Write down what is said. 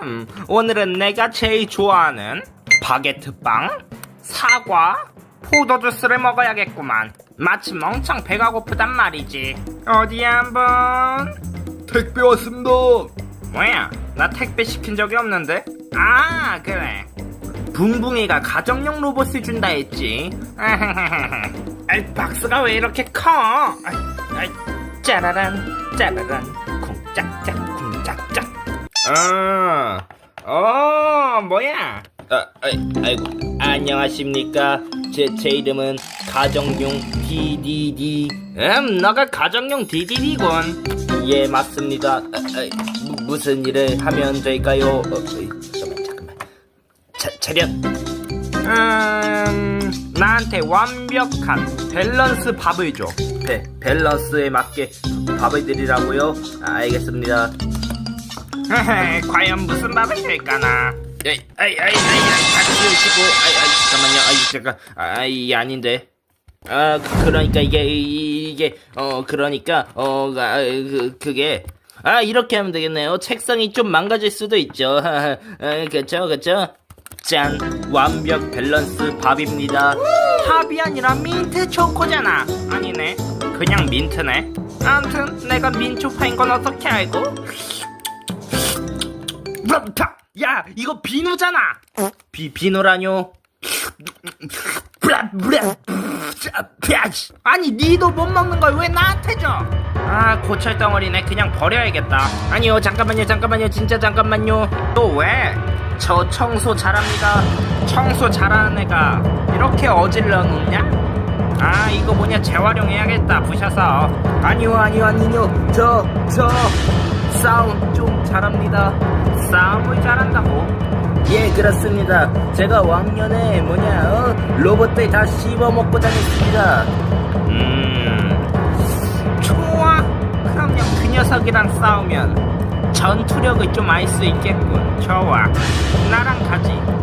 음, 오늘은 내가 제일 좋아하는 바게트 빵, 사과, 포도 주스를 먹어야겠구만. 마침 엄청 배가 고프단 말이지. 어디 한번 택배 왔습니다. 뭐야? 나 택배 시킨 적이 없는데? 아 그래. 붕붕이가 가정용 로봇을 준다 했지. 아이, 박스가 왜 이렇게 커? 아이, 아이, 짜라란 짜라란 쿵짝짝 쿵짝짝. 어, 어 뭐야? 아, 아이, 아이 고 안녕하십니까? 제, 제 이름은 가정용 DDD. 음, 너가 가정용 DDD군. 예, 맞습니다. 아, 아이, 무, 무슨 일을 하면 될까요? 어, 어이, 잠깐만, 잠깐만. 차, 차렷. 음, 나한테 완벽한 밸런스 밥을 줘. 네, 밸런스에 맞게 밥을 드리라고요? 아, 알겠습니다. 과연 무슨 밥을 될까나? 아이, 아이, 아이, 아이, 같이 오시고, 아이, 아이, 잠깐만요, 아이, 잠깐, 아이, 아닌데. 아, 그- 그러니까 이게, 이- 이게, 어, 그러니까, 어, 아, 그, 그게, 아, 이렇게 하면 되겠네요. 책상이 좀 망가질 수도 있죠. 아, 그쵸, 그쵸? 짠, 완벽 밸런스 밥입니다. 팝이 아니라 민트 초코잖아. 아니네, 그냥 민트네. 아무튼 내가 민초파인 건 어떻게 알고? 야, 이거 비누잖아. 비 비누라뇨? 아니 니도 못 먹는 걸 왜 나한테 줘? 아 고철 덩어리네 그냥 버려야겠다. 아니요 잠깐만요 잠깐만요 진짜 잠깐만요. 또 왜? 저 청소 잘합니다. 청소 잘하는 애가 이렇게 어질러 놓냐? 아 이거 뭐냐 재활용해야겠다 부셔서 아니요 아니요 아니요 저저 싸움 좀 잘합니다. 싸움을 잘한다고? 예 그렇습니다. 제가 왕년에 뭐냐 어? 로봇들 다 씹어먹고 다녔습니다. 음 좋아. 그럼요 그 녀석이랑 싸우면 전투력을 좀 알 수 있겠군. 좋아. 나랑 가지